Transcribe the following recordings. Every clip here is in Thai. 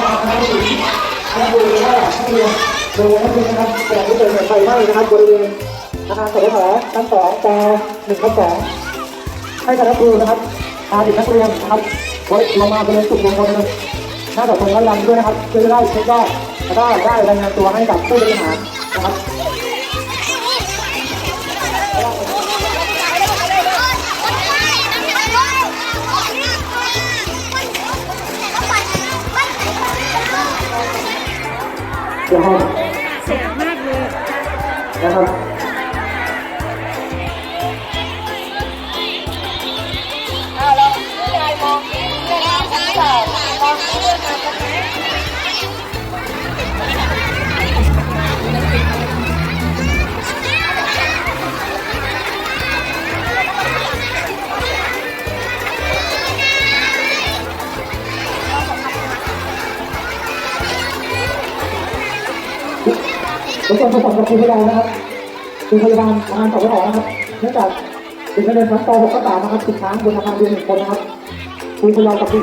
ครับทั้งหมดนัเรียนแาะนังเรียนโรงเรียนนักเรียนนะครับแต่ไม่เกิดจากไฟไหม้นะครับบริเวณอาคารสถาชั้นสองจอหนึ่งกับสองให้คณะครูนะครับพาเด็กนักเรียนนะครับลงมาบริเวณจุดลงคนหน้าต่อตรงวัดลังด้วยนะครับเพื่อได้เช็คว่าได้ได้รายงานตัวให้กับผู้บริหารนะครับ เดี๋ยวให้เสียงมากเลยนะครับ คนประสบกับคุณพยาบาลนะครับคุณพยาบาลอาคารสพนะครับเนื่องจากเด็กนักเรียนชั้นป .6 ก็ตามนะครับติดค้างบนอาคารเรียนหนึ่งคนนะครับคุณพยาบาลกับคุณ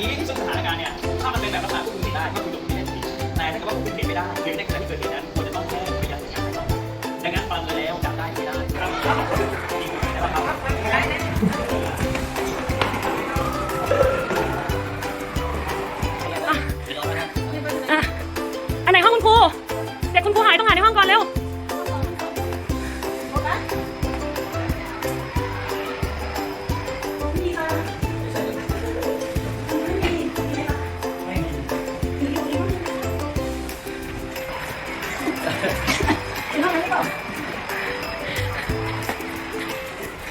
นี้ซึ่งสถานการณ์เนี่ยถ้ามันเป็นแบบลักษณะควบคุมผิดได้ก็คือควบคุมผิดได้ผิดแต่ถ้าเกิดว่าควบคุมผิดไม่ได้หรือในขณะที่เกิดเหตุนั้น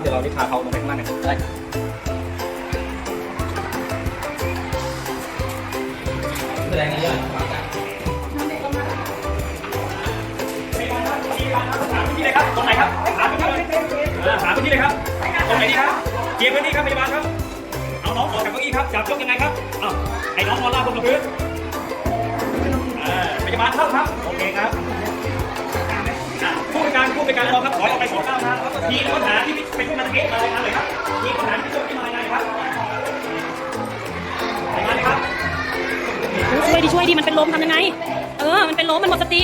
เดี๋ยวเราได้พาเขาลงไปข้างล่างกันได้แสดงไงยังถามที่เลยครับ ตรงไหนครับถามที่เลยถามที่เลยครับ ตรงไหนดีครับเกียร์พื้นที่ครับพยาบาลครับ เอาน้องออกจากเก้าอี้ครับ จับยกยังไงครับเอาไอ้น้องนอนราบบนกับพื้นอ่าพยาบาลเข้าครับ โอเคครับอะผู้ เป็นการรองครับขอยออกไปสองเก้าครับมีปัญหาที่เป็นผู้นำเกตมารายงานเลยครับมีปัญหาที่ช่วยที่มารายงานเลยครับรายงาเลยครับช่วยดิช่วยดิมันเป็นลมทำยังไง เออ มันเป็นลมมันหมดสติ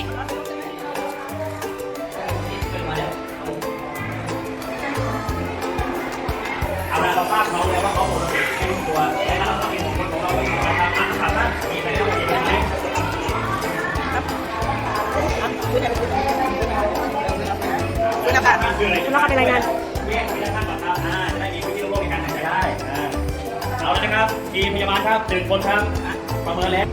ทีมพยาบาลครับหนึ่งคนครับประเมินแล้ว